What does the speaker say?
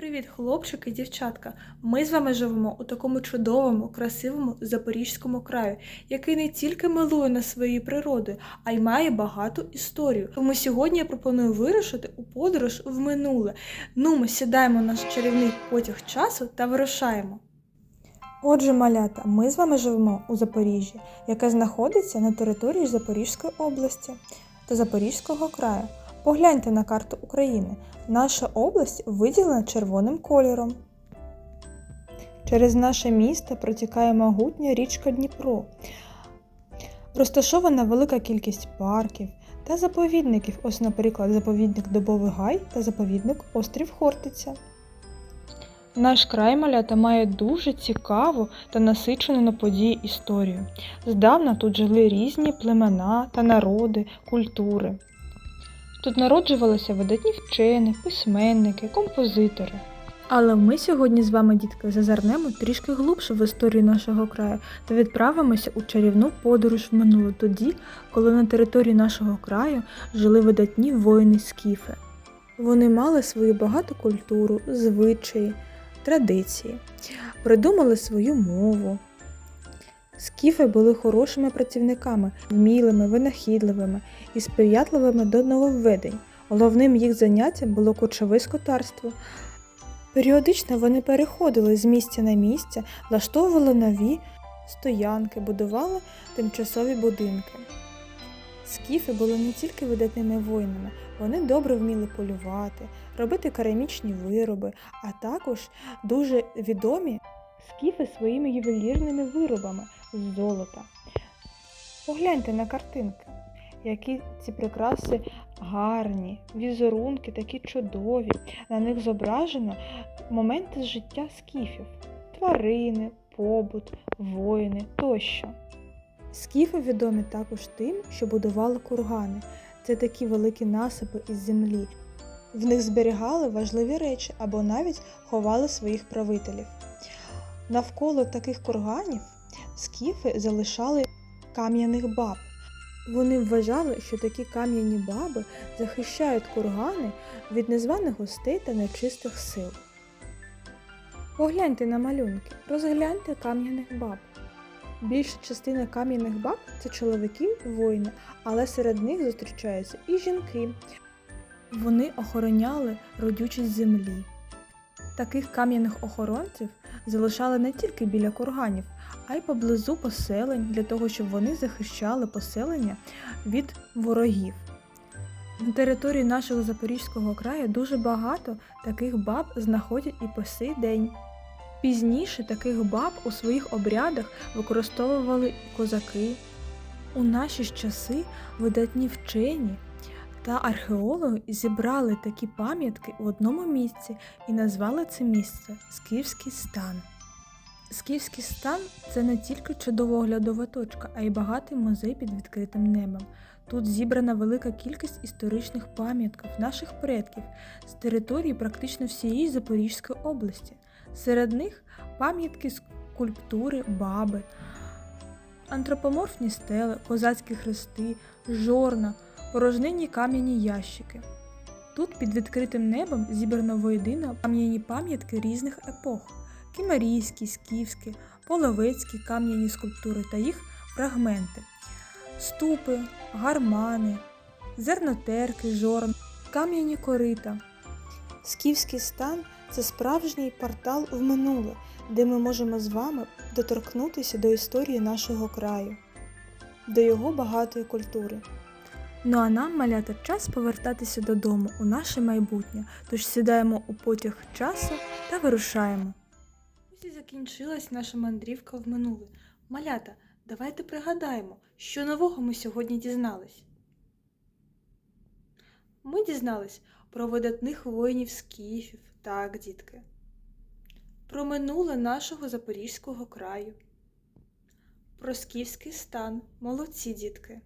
Привіт, хлопчики і дівчатка! Ми з вами живемо у такому чудовому, красивому Запорізькому краю, який не тільки милує нас своєю природою, а й має багату історію. Тому сьогодні я пропоную вирушити у подорож в минуле. Ну, ми сідаємо на наш чарівний потяг часу та вирушаємо. Отже, малята, ми з вами живемо у Запоріжжі, яке знаходиться на території Запорізької області та Запорізького краю. Погляньте на карту України. Наша область виділена червоним кольором. Через наше місто протікає могутня річка Дніпро. Розташована велика кількість парків та заповідників, ось, наприклад, заповідник Добовий Гай та заповідник Острів Хортиця. Наш край малята має дуже цікаву та насичену на події історію. Здавна тут жили різні племена та народи, культури. Тут народжувалися видатні вчені, письменники, композитори. Але ми сьогодні з вами, дітки, зазирнемо трішки глибше в історію нашого краю та відправимося у чарівну подорож в минуле тоді, коли на території нашого краю жили видатні воїни скіфи. Вони мали свою багату культуру, звичаї, традиції, придумали свою мову. Скіфи були хорошими працівниками, вмілими, винахідливими і сприятливими до нововведень. Головним їх заняттям було кочове скотарство. Періодично вони переходили з місця на місце, влаштовували нові стоянки, будували тимчасові будинки. Скіфи були не тільки видатними воїнами, вони добре вміли полювати, робити керамічні вироби, а також дуже відомі скіфи своїми ювелірними виробами з золота. Погляньте на картинки, які ці прикраси гарні, візерунки такі чудові. На них зображено моменти з життя скіфів, тварини, побут, воїни тощо. Скіфи відомі також тим, що будували кургани. Це такі великі насипи із землі. В них зберігали важливі речі або навіть ховали своїх правителів. Навколо таких курганів скіфи залишали кам'яних баб. Вони вважали, що такі кам'яні баби захищають кургани від незваних гостей та нечистих сил. Погляньте на малюнки, розгляньте кам'яних баб. Більша частина кам'яних баб це чоловіки воїни, але серед них зустрічаються і жінки. Вони охороняли родючість землі. Таких кам'яних охоронців залишали не тільки біля курганів, а й поблизу поселень для того, щоб вони захищали поселення від ворогів. На території нашого Запорізького краю дуже багато таких баб знаходять і по сей день. Пізніше таких баб у своїх обрядах використовували козаки. У наші ж часи видатні вчені та археологи зібрали такі пам'ятки в одному місці і назвали це місце Скіфський стан. Скіфський стан це не тільки чудова оглядова точка, а й багатий музей під відкритим небом. Тут зібрана велика кількість історичних пам'ятків наших предків з території практично всієї Запорізької області. Серед них пам'ятки скульптури, баби, антропоморфні стели, козацькі хрести, жорна, порожнинні кам'яні ящики. Тут під відкритим небом зібрано воєдино кам'яні пам'ятки різних епох кімерійські, скіфські, половецькі кам'яні скульптури та їх фрагменти, ступи, гармани, зернотерки, жорн, кам'яні корита. Скіфський стан це справжній портал в минуле, де ми можемо з вами доторкнутися до історії нашого краю, до його багатої культури. Ну а нам, малята, час повертатися додому у наше майбутнє, тож сідаємо у потяг часу та вирушаємо. Ось і закінчилась наша мандрівка в минуле. Малята, давайте пригадаємо, що нового ми сьогодні дізнались. Ми дізнались про видатних воїнів скіфів, так, дітки, про минуле нашого Запорізького краю, про скіфський стан, молодці дітки.